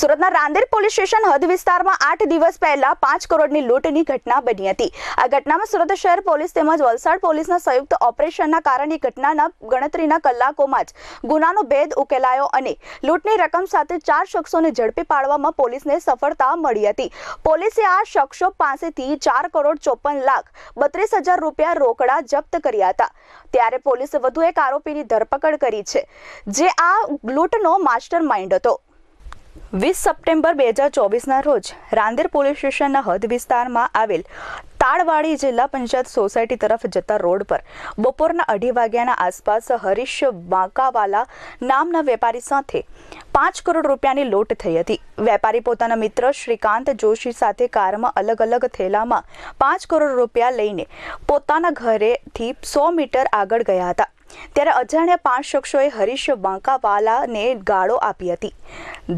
સુરતના Rander police station હદ વિસ્તારમાં આઠ દિવસ પહેલા પાંચ કરોડની લૂંટની ઘટના બની હતી. આ ઘટનામાં સુરત શહેર પોલીસ તેમજ વલસાડ પોલીસના સંયુક્ત ઓપરેશનના કારણે ઘટનાના ગણતરીના કલાકોમાં જ ગુનાનો ભેદ ઉકેલાયો અને લૂંટની રકમ સાથે ચાર શખ્સોને ઝડપી પાડવામાં પોલીસને સફળતા મળી હતી. પોલીસે આ શખ્સો પાસેથી ચાર કરોડ ચોપન લાખ બત્રીસ હજાર રૂપિયા રોકડા જપ્ત કર્યા હતા. ત્યારે પોલીસે વધુ એક આરોપીની ધરપકડ કરી છે, જે આ લૂંટનો માસ્ટર માઇન્ડ હતો. વીસ સપ્ટેમ્બર બે હજાર ચોવીસના રોજ રાંદેર પોલીસ સ્ટેશનના હદ વિસ્તારમાં આવેલ તાળવાડી જિલ્લા પંચાયત સોસાયટી તરફ જતા રોડ પર બપોરના અઢી વાગ્યાના આસપાસ હરીશ બાંકાવાલા નામના વેપારી સાથે પાંચ કરોડ રૂપિયાની લૂંટ થઈ હતી. વેપારી પોતાના મિત્ર શ્રીકાંત જોશી સાથે કારમાં અલગ અલગ થેલામાં પાંચ કરોડ રૂપિયા લઈને પોતાના ઘરેથી સો મીટર આગળ ગયા હતા. ત્યારે અજાણ્યા પાંચ શખ્સોએ હરીશ બાંકાવાલાને ગાળો આપી હતી.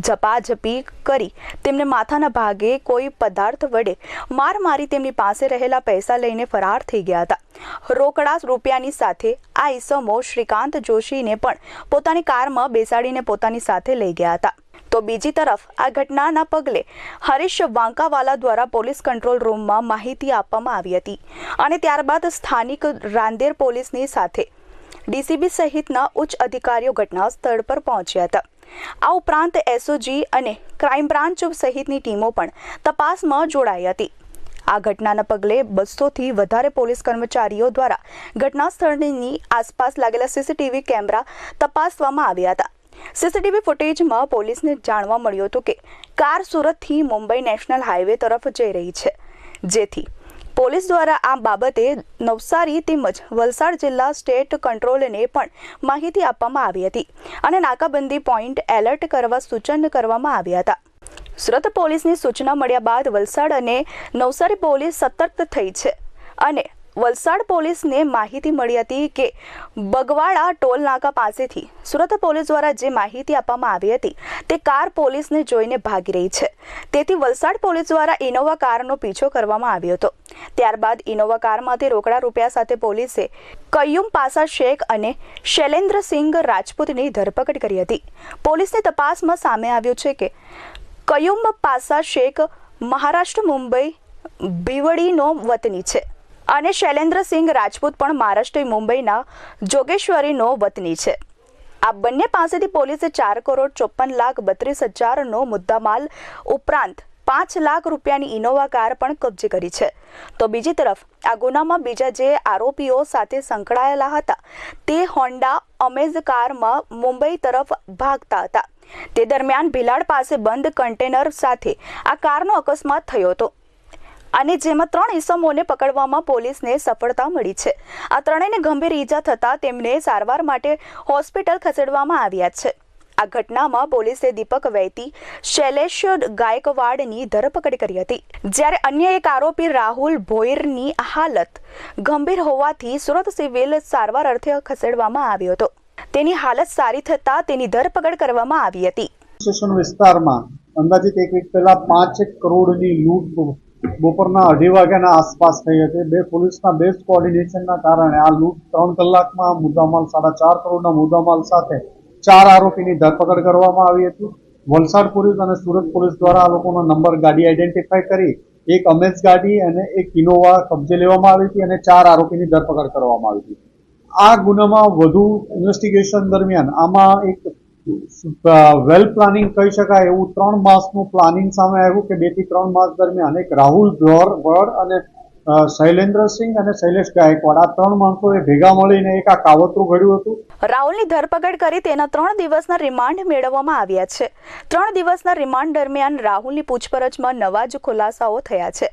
ઝપાઝપી કરી તેમને માથાના ભાગે કોઈ પદાર્થ વડે માર મારી તેમની પાસે રહેલા પૈસા લઈને ફરાર થઈ ગયા હતા. રોકડા રૂપિયાની સાથે આ ઈસમો શ્રીકાંત જોશીને પણ પોતાની કારમાં બેસાડીને પોતાની સાથે લઈ ગયા હતા. તો બીજી તરફ, આ ઘટનાના પગલે હરીશ વાંકાવાલા દ્વારા પોલીસ કંટ્રોલ રૂમમાં માહિતી આપવામાં આવી હતી અને ત્યારબાદ સ્થાનિક રાંદેર પોલીસની સાથે ડીસીબી સહિતના ઉચ્ચ અધિકારીઓ ઘટના સ્થળ પર પહોંચ્યા હતા. આ ઉપરાંત એસઓજી અને ક્રાઇમ બ્રાન્ચ સહિતની ટીમો પણ તપાસમાં જોડાઈ હતી. આ ઘટનાના પગલે બસોથી વધારે પોલીસ કર્મચારીઓ દ્વારા ઘટના સ્થળની આસપાસ લાગેલા સીસીટીવી કેમેરા તપાસવામાં આવ્યા હતા. સીસીટીવી ફૂટેજમાં પોલીસને જાણવા મળ્યું હતું કે કાર સુરતથી મુંબઈ નેશનલ હાઈવે તરફ જઈ રહી છે, જેથી પોલીસ દ્વારા આ બાબતે નવસારી તેમજ વલસાડ જિલ્લા સ્ટેટ કંટ્રોલને પણ માહિતી આપવામાં આવી હતી અને નાકાબંધી પોઈન્ટ એલર્ટ કરવા સૂચન કરવામાં આવ્યા હતા. સુરત પોલીસની સૂચના મળ્યા બાદ વલસાડ અને નવસારી પોલીસ સતર્ક થઈ છે અને વલસાડ પોલીસને માહિતી મળી હતી કે બગવાડા ટોલ નાકા પાસેથી સુરત પોલીસ દ્વારા જે માહિતી આપવામાં આવી હતી, તે કાર પોલીસને જોઈને ભાગી રહી છે. તેથી વલસાડ પોલીસ દ્વારા ઇનોવા કારનો પીછો કરવામાં આવ્યો હતો. ત્યારબાદ ઇનોવા કારમાંથી રોકડા રૂપિયા સાથે પોલીસે કયુમ પાસા શેખ અને શૈલેન્દ્રસિંહ રાજપૂતની ધરપકડ કરી હતી. પોલીસની તપાસમાં સામે આવ્યું છે કે કયુમ પાસા શેખ મહારાષ્ટ્ર મુંબઈ ભીવડીનો વતની છે. અને શૈલેન્દ્રસિંહ રાજપૂત પણ મહારાષ્ટ્ર મુંબઈના જોગેશ્વરીનો વતની છે. આ બંને પાસેથી પોલીસે ચાર કરોડ ચોપન લાખ બત્રીસ હજારનો મુદ્દામાલ ઉપરાંત પાંચ લાખ રૂપિયાની ઇનોવા કાર પણ કબજે કરી છે. તો બીજી તરફ, આ ગુનામાં બીજા જે આરોપીઓ સાથે સંકળાયેલા હતા, તે હોન્ડા અમેઝ કારમાં મુંબઈ તરફ ભાગતા હતા. તે દરમિયાન ભિલાડ પાસે બંધ કન્ટેનર સાથે આ કારનો અકસ્માત થયો હતો. અને જેમાં ત્રણ ઈસમોને પકડવામાં પોલીસને સફળતા મળી છે. આ ત્રણેયને ગંભીર ઈજા થતાં તેમને સારવાર માટે હોસ્પિટલ ખસેડવામાં આવ્યા છે. આ ઘટનામાં પોલીસે દીપક વૈતી, શૈલેષ ગાયકવાડની ધરપકડ કરી હતી. જ્યારે અન્ય એક આરોપી રાહુલ ભોઈરની હાલત ગંભીર હોવાથી સુરત સિવિલ સારવાર અર્થે ખસેડવામાં આવ્યો હતો. તેની હાલત સારી થતા તેની ધરપકડ કરવામાં આવી હતી. વિસ્તારમાં અંદાજિત એક વીક પહેલા પાંચ કરોડની લૂંટ બપોરના અઢી વાગ્યાના આસપાસ થઈ હતી. બે પોલીસના બેસ્ટ કોઓર્ડિનેશનના કારણે આ લૂંટ ત્રણ કલાકમાં મુદ્દામાલ સાડા ચાર કરોડના મુદ્દામાલ સાથે ચાર આરોપીની ધરપકડ કરવામાં આવી હતી. વલસાડ પોલીસ અને સુરત પોલીસ દ્વારા આ લોકોનો નંબર ગાડી આઈડેન્ટિફાઈ કરી, એક અમેઝ ગાડી અને એક ઇનોવા કબજે લેવામાં આવી હતી અને ચાર આરોપીની ધરપકડ કરવામાં આવી હતી. આ ગુનામાં વધુ ઇન્વેસ્ટિગેશન દરમિયાન આમાં એક વેલ પ્લાનિંગ કહી શકાય એવું ત્રણ માસનું પ્લાનિંગ સામે આવ્યું કે બેથી ત્રણ માસ દરમિયાન એક રાહુલ ભોર ભડ અને શૈલેન્દ્રસિંહ અને શૈલેષ ગાયકવાડ. આ ત્રણ માણસોએ ભેગા મળીને એક આ કાવતરું ઘડ્યું હતું. રાહુલની ધરપકડ કરી તેના ત્રણ દિવસના રિમાન્ડ મેળવવામાં આવ્યા છે. ત્રણ દિવસના રિમાન્ડ દરમિયાન રાહુલની પૂછપરછમાં નવા જ ખુલાસાઓ થયા છે.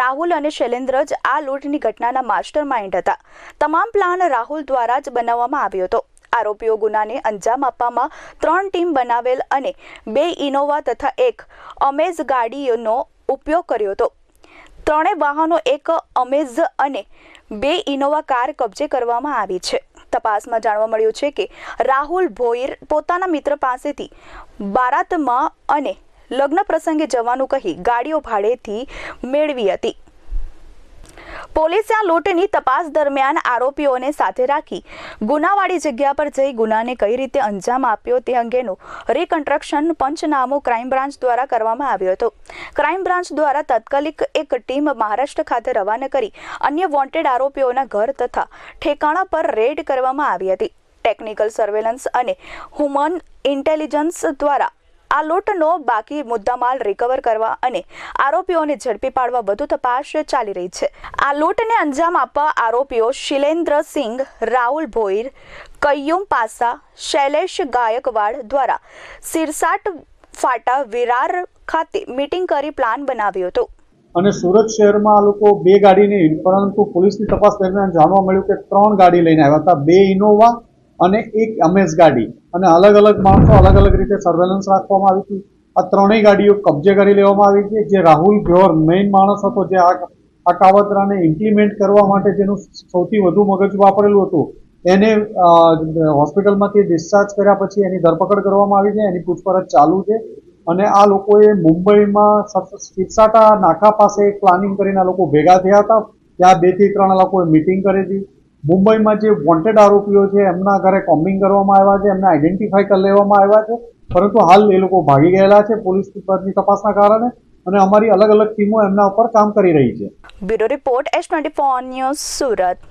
રાહુલ અને શૈલેન્દ્ર જ આ લૂંટની ઘટનાના માસ્ટર માઇન્ડ હતા. તમામ પ્લાન રાહુલ દ્વારા જ બનાવવામાં આવ્યો હતો. આરોપીઓ ગુનાને અંજામ આપવામાં ત્રણ ટીમ બનાવેલ અને બે ઇનોવા તથા એક અમેઝ ગાડીનો ઉપયોગ કર્યો હતો. ત્રણેય વાહનો એક અમેઝ અને બે ઇનોવા કાર કબજે કરવામાં આવી છે. તપાસમાં જાણવા મળ્યું છે કે રાહુલ ભોઈર પોતાના મિત્ર પાસેથી બારાતમાં અને લગ્ન પ્રસંગે જવાનું કહી ગાડીઓ ભાડેથી મેળવી હતી. પોલીસે આ લૂંટની તપાસ દરમિયાન આરોપીઓને સાથે રાખી ગુનાવાળી જગ્યા પર જઈ ગુનાને કઈ રીતે અંજામ આપ્યો તે અંગેનું રિકન્સ્ટ્રક્શન પંચનામું ક્રાઇમ બ્રાન્ચ દ્વારા કરવામાં આવ્યું હતું. ક્રાઇમ બ્રાન્ચ દ્વારા તાત્કાલિક એક ટીમ મહારાષ્ટ્ર ખાતે રવાના કરી અન્ય વોન્ટેડ આરોપીઓના ઘર તથા ઠેકાણા પર રેડ કરવામાં આવી હતી. ટેકનિકલ સર્વેલન્સ અને હ્યુમન ઇન્ટેલિજન્સ દ્વારા આ લૂંટનો બાકી મુદ્દામાલ રિકવર કરવા અને આરોપીઓને ઝડપી પાડવા વધુ તપાસ ચાલી રહી છે. આ લૂંટને અંજામ આપવા આરોપીઓ શિલેન્દ્રસિંહ રાહુલ ભોઈર, કૈયુમ પાસા, શૈલેષ ગાયકવાડ દ્વારા સિરસાટ ફાટા વિરાર ખાતે મીટિંગ કરી પ્લાન બનાવ્યો હતો. અને સુરત શહેરમાં આ લોકો બે ગાડી પરંતુ પોલીસની તપાસ દરમિયાન જાણવા મળ્યું કે ત્રણ ગાડી લઈને આવ્યા હતા. બે ઇનોવા અને એક અમેઝ ગાડી. અને અલગ અલગ માણસો અલગ અલગ રીતે સર્વેલન્સ રાખવામાં આવી હતી. આ ત્રણેય ગાડીઓ કબજે કરી લેવામાં આવી છે. જે રાહુલ ગ્યોર મેઇન માણસ હતો, જે આ આ કાવતરાને ઇમ્પ્લિમેન્ટ કરવા માટે જેનું સૌથી વધુ મગજ વાપરેલું હતું. એને હોસ્પિટલમાંથી ડિસ્ચાર્જ કર્યા પછી એની ધરપકડ કરવામાં આવી છે. એની પૂછપરછ ચાલુ છે. અને આ લોકોએ મુંબઈમાં સિરસાટા નાકા પાસે પ્લાનિંગ કરીને આ લોકો ભેગા થયા હતા. ત્યાં બેથી ત્રણ લોકોએ મિટિંગ કરી હતી મુંબઈમાં જે વોન્ટેડ આરોપીઓ છે, એમના ઘરે કોમ્બિંગ કરવામાં આવ્યા છે, એમને આઈડેન્ટિફાઈ કરી લેવામાં આવ્યા છે. પરંતુ હાલ એ લોકો ભાગી ગયેલા છે પોલીસ પરની તપાસના કારણે અને અમારી અલગ અલગ ટીમો એમના ઉપર કામ કરી રહી છે. Bureau report S twenty news Surat.